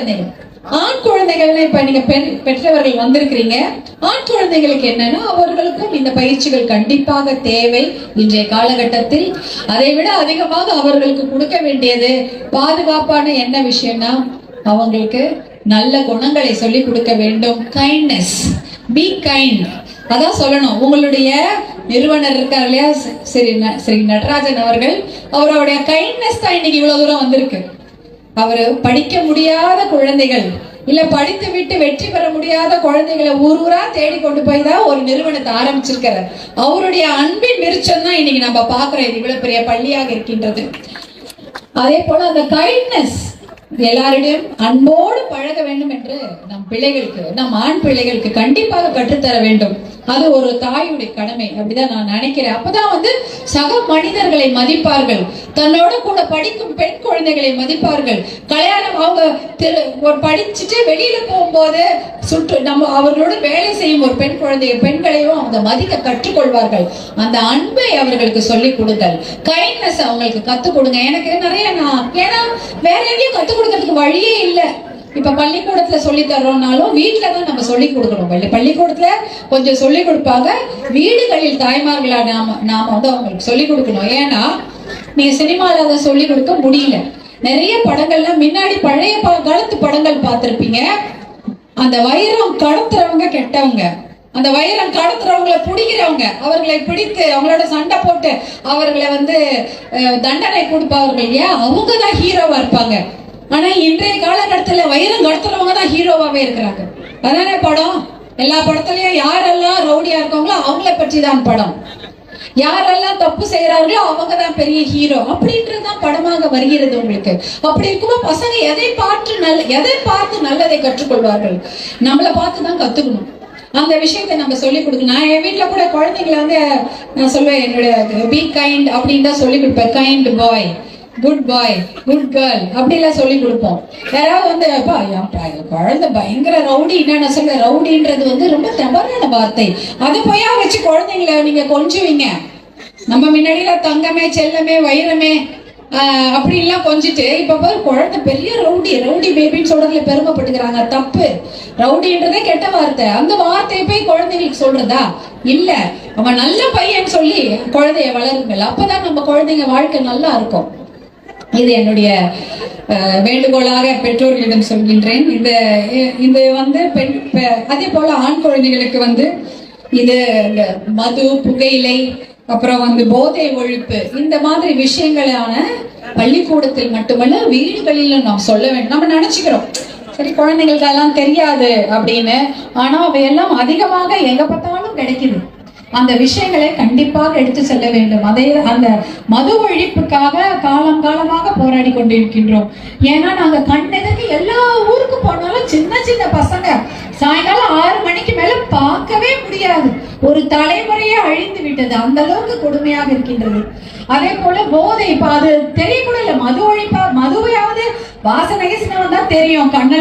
குழந்தைகள். ஆண் குழந்தைகள்னா இப்ப நீங்க பெண் பெற்றவர்கள் வந்திருக்கிறீங்க. ஆண் குழந்தைகளுக்கு என்னன்னா அவர்களுக்கும் இந்த பயிற்சிகள் கண்டிப்பாக தேவை இன்றைய காலகட்டத்தில். அதை விட அதிகமாக அவர்களுக்கு கொடுக்க வேண்டியது பாதுகாப்பான என்ன விஷயம்னா அவங்களுக்கு நல்ல குணங்களை சொல்லி கொடுக்க வேண்டும். கைண்ட்னஸ் பி கைண்ட் அதான் சொல்லணும். உங்களுடைய நிறுவனர் இருக்கார் இல்லையா? சரி ந- ஸ்ரீ நடராஜன் அவர்கள். அவருடைய கைண்ட்னஸ் தான் இன்னைக்கு இவ்வளவு தூரம் வந்திருக்கு. அவரு படிக்க முடியாத குழந்தைகள். இல்ல படித்து விட்டு வெற்றி பெற முடியாத குழந்தைகளை ஊர் ஊரா தேடி கொண்டு போய் தான் ஒரு நிறுவனத்தை ஆரம்பிச்சிருக்காரு. அவருடைய அன்பின் விருச்சம் தான் இன்னைக்கு நம்ம பாக்குறோம் இது இவ்வளவு பெரிய பள்ளியாக இருக்கின்றது. அதே போல அந்த கைண்ட்னஸ் எல்லாரிடையும் அன்போடு பழக வேண்டும் என்று நம் பிள்ளைகளுக்கு நம் ஆண் பிள்ளைகளுக்கு கண்டிப்பாக கற்றுத்தர வேண்டும். அது ஒரு தாயுடைய கடமை அப்படிதான் நான் நினைக்கிறேன். அப்பதான் வந்து சக மனிதர்களை மதிப்பார்கள். தன்னோட கூட படிக்கும் பெண் குழந்தைகளை மதிப்பார்கள். கல்யாணம் அவங்க திரு ஒரு படிச்சுட்டு வெளியில போகும்போது சுற்று நம்ம அவர்களோடு வேலை செய்யும் ஒரு பெண் குழந்தைய பெண்களையும் அவங்க மதிக்க கற்றுக்கொள்வார்கள். அந்த அன்பை அவர்களுக்கு சொல்லிக் கொடுங்கள். கைண்ட்னஸ் அவங்களுக்கு கத்துக் கொடுங்க. எனக்கு நிறைய நான் வேற எங்கேயும் கத்துக் கொடுக்கறதுக்கு வழியே இல்லை. இப்ப பள்ளிக்கூடத்துல சொல்லி தர்றோம்னாலும் வீட்ல தான் நம்ம சொல்லி கொடுக்கணும். பள்ளி பள்ளிக்கூடத்துல கொஞ்சம் சொல்லி கொடுப்பாங்க. வீடுகளில் தாய்மார்களா நாம நாம வந்து அவங்களுக்கு சொல்லி கொடுக்கணும். ஏன்னா நீங்க சினிமால அதை சொல்லி கொடுக்க முடியல. நிறைய படங்கள்ல முன்னாடி பழைய ப- காலத்து படங்கள் பார்த்திருப்பீங்க. அந்த வைரம் கடத்துறவங்க கெட்டவங்க. அந்த வைரம் கடத்துறவங்களை பிடிக்கிறவங்க அவர்களை பிடித்து அவங்களோட சண்டை போட்டு அவர்களை வந்து தண்டனை கொடுப்பவர்கள் இல்லையா? அவங்க தான் ஹீரோவா இருப்பாங்க. ஆனா இன்றைய காலகட்டத்துல வைரம் கடத்துறவங்க தான் ஹீரோவாவே இருக்கிறாங்க. அதானே படம்? எல்லா படத்துலயும் யாரெல்லாம் ரவுடியா இருக்காங்களோ அவங்கள பற்றி தான் படம். யாரெல்லாம் தப்பு செய்யறாங்களோ அவங்க தான் பெரிய ஹீரோ. அப்படின்றது தான் படமாக வருகிறது உங்களுக்கு. அப்படி இருக்கும்போது பசங்க எதை பார்த்து நல்ல எதை பார்த்து நல்லதை கற்றுக்கொள்வார்கள்? நம்மளை பார்த்து தான் கத்துக்கணும். அந்த விஷயத்தை நம்ம சொல்லிக் கொடுக்கணும். நான் என் வீட்டில் கூட குழந்தைங்களை வந்து நான் சொல்லுவேன் என்னுடைய பி கைண்ட் அப்படின்னு தான் சொல்லிக் கொடுப்பேன். Kind boy good boy good girl அப்படிலாம் சொல்லி கொடுப்போம். யாராவது வந்து குழந்தை பயங்கர ரவுடி என்ன சொல்ல ரவுடின்றது வந்து ரொம்ப தவறான வார்த்தை. அதை போயா வச்சு குழந்தைங்கள நீங்க கொஞ்சுவீங்க. நம்ம முன்னாடியில தங்கமே செல்லமே வைரமே ஆஹ் அப்படின்லாம் கொஞ்சிட்டு இப்ப பாரு குழந்தை பெரிய ரவுடி ரவுடி பேபின்னு சொல்றதுல பெருமைப்பட்டுக்கிறாங்க. தப்பு. ரவுடின்றதே கெட்ட வார்த்தை. அந்த வார்த்தையை போய் குழந்தைங்களுக்கு சொல்றதா? இல்ல. அவன் நல்ல பையன் சொல்லி குழந்தைய வளருங்கள். அப்பதான் நம்ம குழந்தைங்க வாழ்க்கை நல்லா இருக்கும். இது என்னுடைய வேண்டுகோளாக பெற்றோர்களிடம் சொல்கின்றேன். இந்த இந்த வந்து பெண் அதே போல ஆண் குழந்தைகளுக்கு வந்து இது இந்த மது புகையிலை அப்புறம் வந்து போதை ஒழிப்பு இந்த மாதிரி விஷயங்களான பள்ளிக்கூடத்தில் மட்டுமல்ல வீடுகளிலும் நாம் சொல்ல வேண்டும். நம்ம நினைச்சுக்கிறோம் சரி குழந்தைங்களுக்கு அதெல்லாம் தெரியாது அப்படின்னு. ஆனா அவையெல்லாம் அதிகமாக எங்க பார்த்தாலும் கிடைக்குது. அந்த விஷயங்களை கண்டிப்பாக எடுத்து செல்ல வேண்டும். அதே அந்த மது ஒழிப்புக்காக காலம் காலமாக போராடி கொண்டிருக்கின்றோம். ஏன்னா நாங்க கண்ணெதுக்கு எல்லா ஊருக்கு போனாலும் சின்ன சின்ன பசங்க சாயங்காலம் ஒரு தலைமுறையே அழிந்து விட்டது. அந்த அளவுக்கு கொடுமையாக இருக்கின்றது. அதே போல போதை இப்ப அது தெரியக்கூட இல்ல. மது ஒழிப்பா மதுவையாவது வாசனை தான் தெரியும். கண்ணெல்லாம்